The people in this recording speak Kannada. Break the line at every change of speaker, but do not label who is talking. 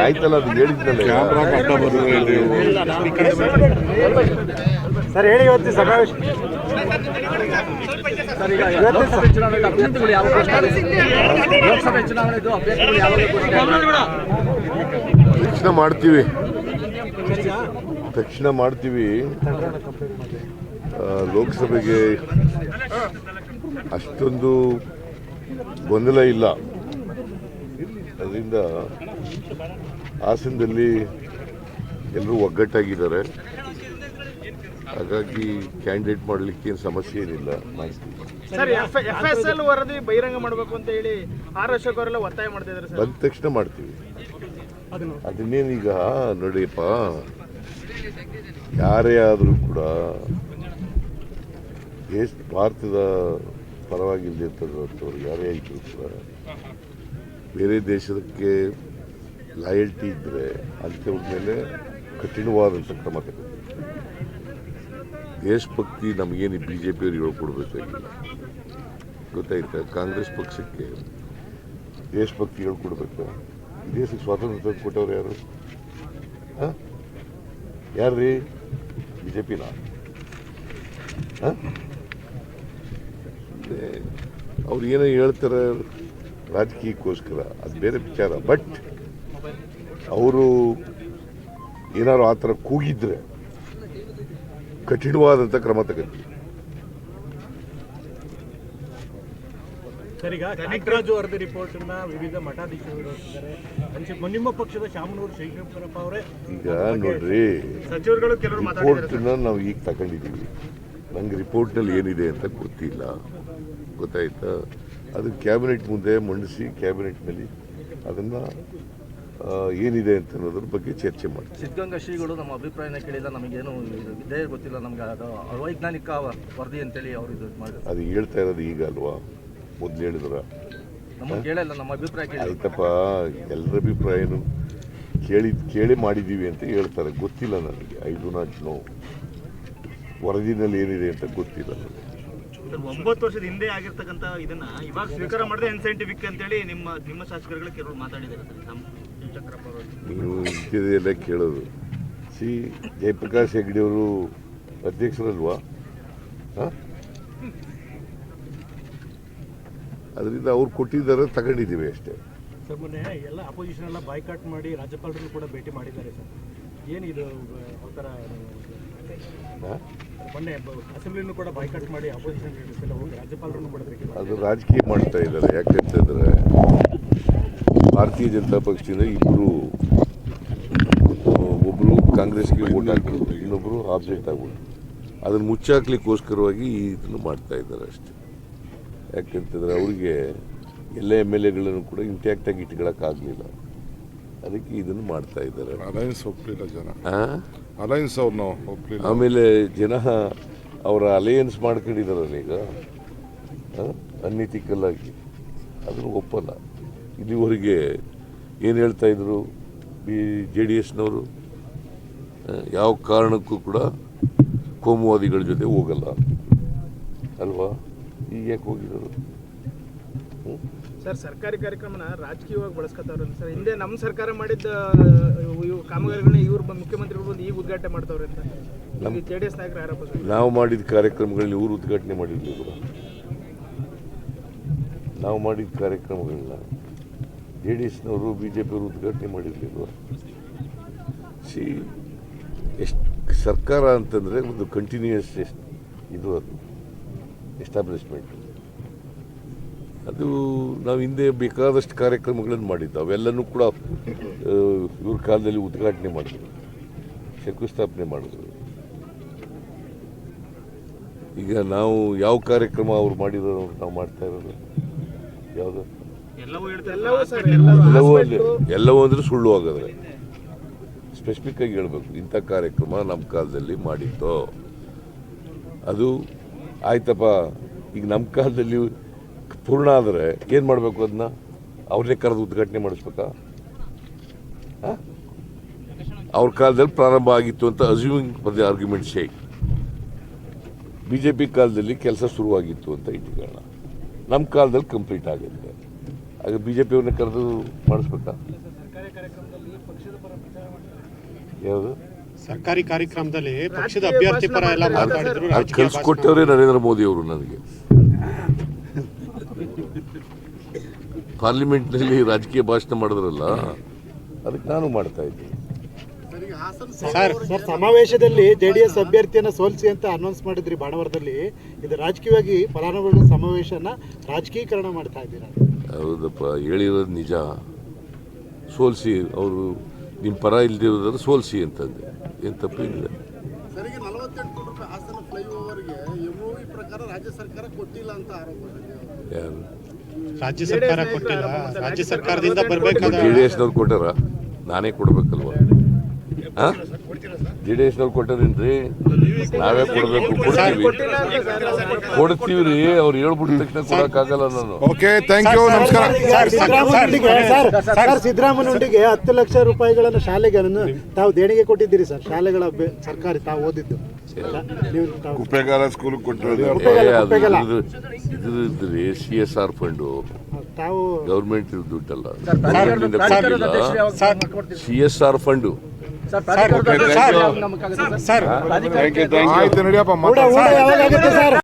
ಆಯ್ತಲ್ಲ ಅದು ಹೇಳಿದ್ನಲ್ಲ
ಸರ್ ಹೇಳಿ ಇವತ್ತು ಸಮಾವೇಶ
ಲೋಕಸಭೆ ಚುನಾವಣೆಗೆ ಅಭ್ಯರ್ಥಿಗಳು ಯಾವ ಘೋಷಣೆ ಲೋಕಸಭೆ ಚುನಾವಣೆದು ಅಭ್ಯರ್ಥಿಗಳು ಯಾವಾಗ ಘೋಷಣೆ
ತಕ್ಷಣ ಮಾಡ್ತೀವಿ. ತಕ್ಷಣ? ಮಾಡ್ತೀವಿ. ಲೋಕಸಭೆಗೆ ಅಷ್ಟೊಂದು ಗೊಂದಲ ಇಲ್ಲ. ಅದರಿಂದ ಹಾಸನದಲ್ಲಿ ಎಲ್ಲರೂ ಒಗ್ಗಟ್ಟಾಗಿದ್ದಾರೆ. ಹಾಗಾಗಿ ಕ್ಯಾಂಡಿಡೇಟ್ ಮಾಡಲಿಕ್ಕೆ ಏನು ಸಮಸ್ಯೆ ಏನಿಲ್ಲ.
ವರದಿ ಬಹಿರಂಗ ಮಾಡಬೇಕು ಅಂತ ಹೇಳಿ ಆರ್ ಅವರೆಲ್ಲ ಒತ್ತಾಯ ಮಾಡ್ತಿದ್ದಾರೆ
ಬಂದ ತಕ್ಷಣ ಮಾಡ್ತೀವಿ. ಅದನ್ನೇನೀಗ ನೋಡಿಯಪ್ಪ ಯಾರೇ ಆದರೂ ಕೂಡ ಎಷ್ಟು ಭಾರತದ ಪರವಾಗಿಲ್ಲದಂಥವ್ರು ಯಾರೇ ಆಯ್ತು ಕೂಡ ಬೇರೆ ದೇಶಕ್ಕೆ ಲಾಯಲ್ಟಿ ಇದ್ದರೆ ಅಂಥವ್ರ ಮೇಲೆ ಕಠಿಣವಾದಂಥ ಕ್ರಮ ತಗೋತೀವಿ ದೇಶಭಕ್ತಿ ನಮಗೇನು ಬಿ ಜೆ ಪಿಯವ್ರು ಹೇಳ್ಕೊಡ್ಬೇಕಾಗಿಲ್ಲ ಗೊತ್ತಾಯ್ತಾ? ಕಾಂಗ್ರೆಸ್ ಪಕ್ಷಕ್ಕೆ ದೇಶಭಕ್ತಿ ಹೇಳ್ಕೊಡ್ಬೇಕು. ದೇಶಕ್ಕೆ ಸ್ವಾತಂತ್ರ್ಯ ತಂದು ಕೊಟ್ಟವ್ರು ಯಾರು? ಯಾರು ರೀ ಬಿ ಜೆ ಪಿನ ಅವ್ರು ಏನೋ ಹೇಳ್ತಾರೆ ರಾಜಕೀಯಕ್ಕೋಸ್ಕರ ಅದು ಬೇರೆ ವಿಚಾರ. ಬಟ್ ಅವರು ಏನಾದ್ರು ಆ ಥರ ಕೂಗಿದ್ರೆ ಕಠಿಣವಾದಂಥ ಕ್ರಮ ತಗೋತೀವಿ
ಸರ್ ಈಗ ನಾಗರಾಜು ವರದಿ ರಿಪೋರ್ಟ್ ವಿವಿಧ ಮಠಾಧೀಶರು ನಿಮ್ಮ ಪಕ್ಷದ ಶಾಮನೂರು ಶೇಖರಪ್ಪ ಅವರೇ
ಈಗ ನೋಡ್ರಿ
ಸಚಿವರುಗಳು ಕೆಲವರು
ರಿಪೋರ್ಟ್ನ ನಾವು ಈಗ ತಗೊಂಡಿದ್ದೀವಿ. ನಂಗೆ ರಿಪೋರ್ಟ್ನಲ್ಲಿ ಏನಿದೆ ಅಂತ ಗೊತ್ತಿಲ್ಲ. ಗೊತ್ತಾಯ್ತಾ? ಅದು ಕ್ಯಾಬಿನೆಟ್ ಮುಂದೆ ಮಂಡಿಸಿ ಕ್ಯಾಬಿನೆಟ್ನಲ್ಲಿ ಅದನ್ನು ಏನಿದೆ ಅಂತ ಅನ್ನೋದ್ರ ಬಗ್ಗೆ ಚರ್ಚೆ ಮಾಡಿ
ಸಿದ್ಧಗಂಗಾ ಶ್ರೀಗಳು ನಮ್ಮ ಅಭಿಪ್ರಾಯನ ಕೇಳಿಲ್ಲ ನಮಗೇನು ಇದೇ ಗೊತ್ತಿಲ್ಲ ನಮಗೆ ಅದು ಅವೈಜ್ಞಾನಿಕ ವರದಿ ಅಂತೇಳಿ ಅವರು ಇದು ಮಾಡಿದ್ರು.
ಅದು ಹೇಳ್ತಾ ಇರೋದು ಈಗ ಅಲ್ವಾ? ಮೊದಲು ಹೇಳಿದ್ರ.
ನಮಗೆ ಕೇಳಲ್ಲ ನಮ್ಮ ಅಭಿಪ್ರಾಯ ಕೇಳಿ.
ಆಯ್ತಪ್ಪ ಎಲ್ಲರ ಅಭಿಪ್ರಾಯನು ಕೇಳಿ ಕೇಳಿ ಮಾಡಿದ್ದೀವಿ ಅಂತ ಹೇಳ್ತಾರೆ. ಗೊತ್ತಿಲ್ಲ ನನಗೆ ಐ ಡು ನಾಟ್ ನೋ. ವರದಿನಲ್ಲಿ ಏನಿದೆ ಅಂತ ಗೊತ್ತಿಲ್ಲ ನನಗೆ.
ಒಂಬತ್ತು ವರ್ಷದ ಹಿಂದೆ ಆಗಿರ್ತಕ್ಕಂಥ ಇದನ್ನ ಇವಾಗ ಸ್ವೀಕಾರ ಮಾಡಿದ್ರೆ ಅನ್ಸೈಂಟಿಫಿಕ್ ಅಂತೇಳಿ ನಿಮ್ಮ ನಿಮ್ಮ ಶಾಸಕರುಗಳು ಕೆಲವರು ಮಾತಾಡಿದ್ದಾರೆ ಅವರು
ನೀವು ಕೇಳೋದು. ಸಿ ಜಯಪ್ರಕಾಶ್ ಹೆಗ್ಡೆಯವರು ಅಧ್ಯಕ್ಷರಲ್ವಾ? ಹಾಂ? ಅದರಿಂದ ಅವ್ರು ಕೊಟ್ಟಿದ್ದಾರೆ ತಗೊಂಡಿದ್ದೀವಿ ಅಷ್ಟೇ.
ಸರ್ ಮೊನ್ನೆ ಎಲ್ಲ ಅಪೋಸಿಷನ್ ಎಲ್ಲ ಬಾಯ್ಕಾಟ್ ಮಾಡಿ ರಾಜ್ಯಪಾಲರನ್ನು ಕೂಡ ಭೇಟಿ ಮಾಡಿದ್ದಾರೆ ಸರ್. ಏನಿದು ಅವತರ
ಹಾಂ?
ಮೊನ್ನೆ ಅಸೆಂಬ್ಲಿನೂ ಕೂಡ ಬಾಯ್ಕಾಟ್ ಮಾಡಿ ಅಪೋಸಿಷನ್ ಎಲ್ಲ ಹೋಗಿ ರಾಜ್ಯಪಾಲರನ್ನು ಕೂಡ
ಅದು ರಾಜಕೀಯ ಮಾಡ್ತಾ ಇದ್ದಾರೆ. ಯಾಕಂತಂದರೆ ಭಾರತೀಯ ಜನತಾ ಪಕ್ಷದಿಂದ ಇಬ್ಬರು ಒಬ್ಬರು ಕಾಂಗ್ರೆಸ್ಗೆ ಓಟ್ ಹಾಕಿದ್ರು ಇನ್ನೊಬ್ಬರು ಆಬ್ಜೆಕ್ಟ್ ಆಗ್ಬಿಟ್ಟು ಅದನ್ನು ಮುಚ್ಚಾಕ್ಲಿಕ್ಕೋಸ್ಕರವಾಗಿ ಇದನ್ನು ಮಾಡ್ತಾ ಇದ್ದಾರೆ ಅಷ್ಟೇ. ಯಾಕಂತಂದರೆ ಅವರಿಗೆ ಎಲ್ಲ ಎಂ ಎಲ್ ಎಗಳನ್ನು ಕೂಡ ಇಂಟ್ಯಾಕ್ಟಾಗಿ ಇಟ್ಕೊಳ್ಳೋಕ್ಕಾಗಲಿಲ್ಲ ಅದಕ್ಕೆ ಇದನ್ನು ಮಾಡ್ತಾ ಇದ್ದಾರೆ.
ಅಲಯನ್ಸ್ ಒಪ್ಪಲಿಲ್ಲ ಜನ? ಅಲಯನ್ಸ್ ಅವ್ರನ್ನ ಒಪ್ಪಲಿಲ್ಲ
ಆಮೇಲೆ ಜನ ಅವರ ಅಲಯನ್ಸ್ ಮಾಡ್ಕೊಂಡಿದ್ದಾರೆ ಈಗ. ಅನ್ಎಥಿಕಲ್ ಆಗಿ. ಅದನ್ನು ಒಪ್ಪಲ್ಲ. ಇಲ್ಲಿವರೆಗೆ ಏನು ಹೇಳ್ತಾ ಇದ್ರು ಬಿ ಜೆ ಡಿ ಎಸ್ನವರು ಯಾವ ಕಾರಣಕ್ಕೂ ಕೂಡ ಕೋಮುವಾದಿಗಳ ಜೊತೆ ಹೋಗಲ್ಲ. ಅಲ್ವಾ? ಈಗ ಯಾಕೆ ಹೋಗಿದ್ರು
ಸರ್ ಸರ್ಕಾರಿ ಕಾರ್ಯಕ್ರಮನ ರಾಜಕೀಯವಾಗಿ ಬಳಸ್ಕೊತಾವ್ರೆ ಸರ್ ಹಿಂದೆ ನಮ್ಮ ಸರ್ಕಾರ ಮಾಡಿದ್ದ ಇವು ಕಾಮಗಾರಿಗಳನ್ನ ಇವ್ರು ಮುಖ್ಯಮಂತ್ರಿಗಳು ಬಂದು ಈಗ ಉದ್ಘಾಟನೆ ಮಾಡ್ತಾವ್ರೆ ಅಂತ. ಜೆ ಡಿ ಎಸ್ ನಾಯಕರು ಆರೋಪ ಸರ್.
ನಾವು ಮಾಡಿದ ಕಾರ್ಯಕ್ರಮಗಳಲ್ಲಿ ಇವರು ಉದ್ಘಾಟನೆ ಮಾಡಿರಲಿ ನಾವು ಮಾಡಿದ ಕಾರ್ಯಕ್ರಮಗಳನ್ನ ಜೆ ಡಿ ಎಸ್ನವರು ಬಿ ಜೆ ಪಿಯವರು ಉದ್ಘಾಟನೆ ಮಾಡಿರ್ಲಿಲ್ವ ಸಿ ಎಷ್ಟು ಸರ್ಕಾರ ಅಂತಂದರೆ ಒಂದು ಕಂಟಿನ್ಯೂಯಸ್ ಎಷ್ಟು ಇದು ಅದು ಎಸ್ಟಾಬ್ಲಿಷ್ಮೆಂಟ್ ಅದು ನಾವು ಹಿಂದೆ ಬೇಕಾದಷ್ಟು ಕಾರ್ಯಕ್ರಮಗಳನ್ನು ಮಾಡಿದ್ದು ಅವೆಲ್ಲನೂ ಕೂಡ ಇವ್ರ ಕಾಲದಲ್ಲಿ ಉದ್ಘಾಟನೆ ಮಾಡಿದ್ರು. ಶಂಕುಸ್ಥಾಪನೆ ಮಾಡಿದ್ರು. ಈಗ ನಾವು ಯಾವ ಕಾರ್ಯಕ್ರಮ ಅವ್ರು ಮಾಡಿರೋ ನಾವು ಮಾಡ್ತಾ ಇರೋದು? ಯಾವುದು?
ಎಲ್ಲವೂ
ಅಲ್ಲಿ ಎಲ್ಲವೂ ಅಂದರೆ ಸುಳ್ಳು ಹಾಗಾದ್ರೆ. ಸ್ಪೆಸಿಫಿಕ್ ಆಗಿ ಹೇಳಬೇಕು. ಇಂಥ ಕಾರ್ಯಕ್ರಮ ನಮ್ಮ ಕಾಲದಲ್ಲಿ ಮಾಡಿತ್ತು ಅದು ಆಯ್ತಪ್ಪ. ಈಗ ನಮ್ಮ ಕಾಲದಲ್ಲಿ ಪೂರ್ಣ ಆದರೆ ಏನು ಮಾಡಬೇಕು ಅದನ್ನ ಅವ್ರನ್ನೇ ಕರೆದು ಉದ್ಘಾಟನೆ ಮಾಡಿಸ್ಬೇಕಾ? ಅವ್ರ ಕಾಲದಲ್ಲಿ ಪ್ರಾರಂಭ ಆಗಿತ್ತು ಅಂತ assuming for the argument sake B J P ಕಾಲದಲ್ಲಿ ಕೆಲಸ ಶುರುವಾಗಿತ್ತು ಅಂತ ಇಟ್ಕೊಳ್ಳೋಣ ನಮ್ಮ ಕಾಲದಲ್ಲಿ ಕಂಪ್ಲೀಟ್ ಆಗುತ್ತೆ ಆಗ ಬಿ ಜೆ ಪಿಯವ್ರನ್ನ ಕರೆದು ಮಾಡಿಸ್ಬೇಕಾ? ಯಾವುದು?
ಸರ್ಕಾರಿ ಕಾರ್ಯಕ್ರಮದಲ್ಲಿ ಪಕ್ಷದ ಅಭ್ಯರ್ಥಿ ಪರ ಎಲ್ಲ ರಾಜಕೀಯ
ಕಲಿಸ್ಕೊಟ್ಟವರೇ ನರೇಂದ್ರ ಮೋದಿ ಅವರು ನನಗೆ. ಪಾರ್ಲಿಮೆಂಟ್ನಲ್ಲಿ ರಾಜಕೀಯ ಭಾಷಣ ಮಾಡಿದ್ರಲ್ಲ ಅದಕ್ಕೆ ನಾನು ಮಾಡ್ತಾ ಇದ್ದೀನಿ.
ಸರ್
ಸರ್ ಸಮಾವೇಶದಲ್ಲಿ ಜೆಡಿಎಸ್ ಅಭ್ಯರ್ಥಿಯನ್ನ ಸೋಲಿಸಿ ಅಂತ ಅನೌನ್ಸ್ ಮಾಡಿದ್ರಿ ಬಾಣವರದಲ್ಲಿ. ಇದು ರಾಜಕೀಯವಾಗಿ ಫಲಾನುಭವಿಗಳ ಸಮಾವೇಶನ ರಾಜಕೀಕರಣ ಮಾಡ್ತಾ ಇದ್ದೀರಾ?
ಹೌದಪ್ಪ ಹೇಳಿರೋದು ನಿಜ. ಸೋಲಿಸಿ ಅವರು ನಿಮ್ಮ ಪರ ಇಲ್ದಿರೋದಾದ್ರೆ ಸೋಲಿಸಿ ಅಂತಂದೆ. ಏನು ತಪ್ಪೇನಿದೆ
ಸರಿಗೆ ನಲವತ್ತೆಂಟು ಕೋಟಿ ರೂಪಾಯಿ ಹಾಸನ ಫ್ಲೈಓವರ್ಗೆ ಎಂಒವಿ ಪ್ರಕಾರ ರಾಜ್ಯ ಸರ್ಕಾರ ಕೊಟ್ಟಿಲ್ಲ ಅಂತ ಆರೋಪ
ರಾಜ್ಯ ಸರ್ಕಾರ ಕೊಟ್ಟಿಲ್ಲ. ರಾಜ್ಯ ಸರ್ಕಾರದಿಂದ ಬರ್ಬೇಕು
ಜೆ ಡಿ ಎಸ್ನವ್ರು ಕೊಟ್ಟಾರ? ನಾನೇ ಕೊಡ್ಬೇಕಲ್ವ? ಜೆ ಡಿ ಎಸ್ನವ್ರು ಕೊಟ್ಟಾರೇನ್ರಿ ನಾವೇ ಕೊಡಬೇಕು ಕೊಡ್ತೀವಿ. ಕೊಡ್ತೀವಿ. ರೀ ಅವ್ರು ಹೇಳ್ಬಿಟ್ಟ ತಕ್ಷಣ ಕೊಡೋಕ್ಕಾಗಲ್ಲ ನಾನು.
ಓಕೆ ಥ್ಯಾಂಕ್ ಯು ನಮಸ್ಕಾರ.
ಸರ್,
ಸಿದ್ದರಾಮನೊಂದಿಗೆ ಹತ್ತು ಲಕ್ಷ ರೂಪಾಯಿಗಳನ್ನು ಶಾಲೆಗೆ ತಾವು ದೇಣಿಗೆ ಕೊಟ್ಟಿದ್ದೀರಿ ಸರ್. ಶಾಲೆಗಳ ಸರ್ಕಾರಿ ತಾವು ಓದಿದ್ದು.
ಕುಪ್ಪೆಗಾಲ ಸ್ಕೂಲ್ ಕೊಟ್ಟಿರೋದು
ಇದ್ರಿ ಸಿ ಎಸ್ ಆರ್ ಫಂಡು
ತಾವು
government ದುಡ್ಡಲ್ಲ? C S R fund
sir
sir, sir,
sir?
Sir.
ಆಯ್ತು ನಡಿಯಪ್ಪ